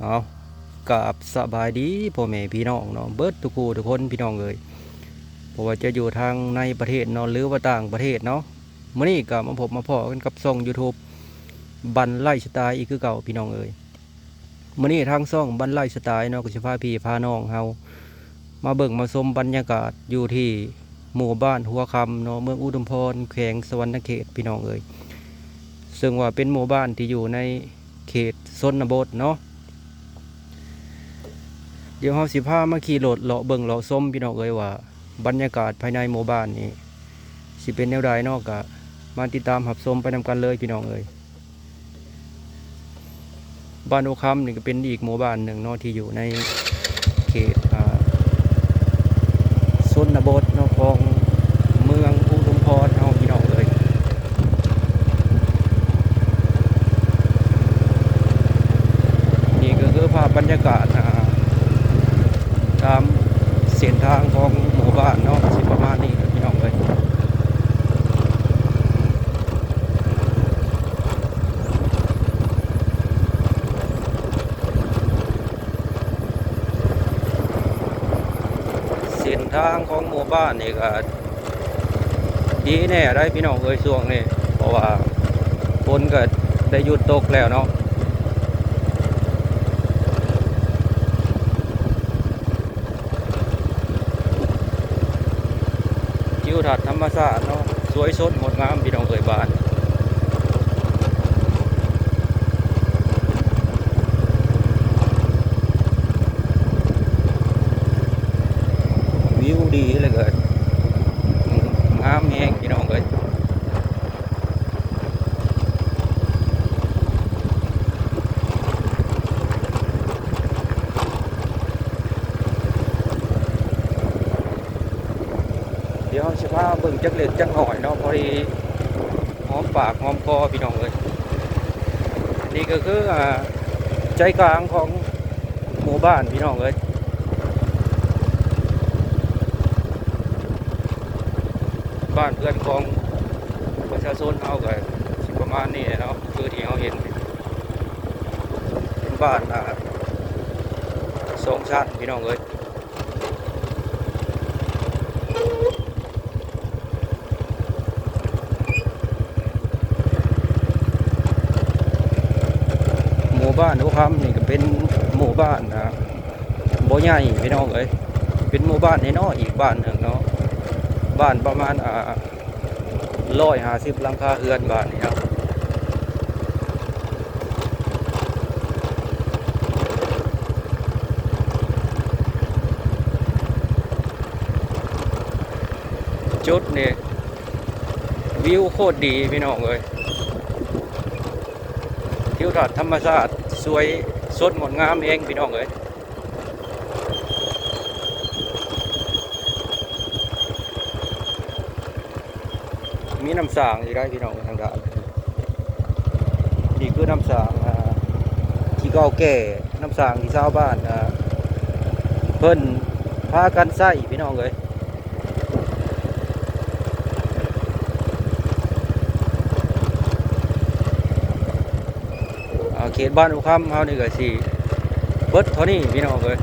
เอากับสบายดีพ่อแม่พี่น้องเนาะเบิร์ดทุกคู่ทุกคนพี่น้องเอ้ยเพราะว่าจะอยู่ทางในประเทศเนาะหรือว่าต่างประเทศเนาะมื้อนี้ก็มาพบมาพอกันกับช่อง YouTube บันไล่สไตล์อีกคือเก่าพี่น้องเอยมื้อนี้ทางช่องบันไล่สไตล์เนาะก็สิพาพี่พาน้องเฮามาเบิ่งมาชมบรรยากาศอยู่ที่หมู่บ้านหัวคำเนาะเมืองอุดมพรแขวงสวรรณเขตพี่น้องเอยซึ่งว่าเป็นหมู่บ้านที่อยู่ในเขตชนบทเนาะ เดี๋ยวเราสิพามาขี่รถเลาะเบิ่งเลาะส้มพี่น้องเอ้ยว่า บรรยากาศภายในหมู่บ้านนี้สิเป็นแนวใดนอกกะมาติดตามหับส้มไปนำกันเลยพี่น้องเอ้ยบ้านโอคำนี่ก็เป็นอีกหมู่บ้านหนึ่งเนาะที่อยู่ในเขตอ่าชนบทเนาะของเมืองอุดมพรเฮาพี่น้องเอ้ยนี่ก็คือภาพบรรยากาศอ่า ตามเส้นทางของหมู่บ้านเนาะสิประมาณนี้พี่น้องเลยเส้นทางของหมู่บ้านนี่ก็ดีแน่ได้พี่น้องเอ้ยช่วงนี้เพราะว่าฝนก็ได้หยุดตกแล้วเนาะ ทิวทัศน์ธรรมชาติเนาะสวยสดงดงามพี่น้องเอ่ยบานวิวดีเลยเกินงามแหงพี่น้องเอ้ยเดี๋ยวสิพาเบิ่งจักเล็กจักหน่อยเนาะพอดีหอมปากหอมคอพี่น้องเอ้ยนี่ก็คืออ่าใจกลางของหมู่บ้านพี่น้องเอ้ยบ้านเพื่อนของประชาชนเอาก็สิประมาณนี้เนาะคือที่เขาเห็นเป็นบ้านอ่าสองชั้นพี่น้องเอ้ย บ้านโอคำนี่ก็เป็นหมู่บ้านนะบ่ใหญ่พี่น้องเอ้ยเป็นหมู่บ้านน้อยอีกบ้านหนึ่งเนาะบ้านประมาณอ่าร้อยห้าสิบหลังคาเรือนบ้านนี่ครับจุดนี่วิวโคตรดีพี่น้องเลยทิวทัศน์ธรรมชาติ สวยสดงดงามเองพี่น้องเลยมีน้ำสางอยู่ได้พี่น้องทางด้านนี่คือน้ำสางอ่าที่เก่าแก่น้ำสางที่ชาวบ้านอ่าเพิ่นพากันใส่พี่น้องเลย เขตบ้านอุคัมเฮานี่ก็สิเบิดเท่านี้พี่น้องเลย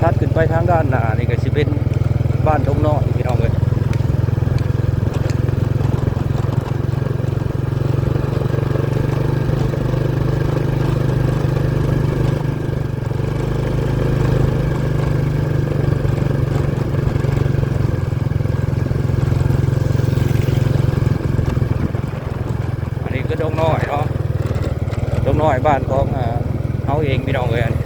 ถัดขึ้นไปทางด้านหน้านี่ก็สิเป็นบ้านทงนอยพี่น้องเลย ดงน้อยเนาะดงน้อยบ้านของเฮาเองพี่น้องเลยอันนี้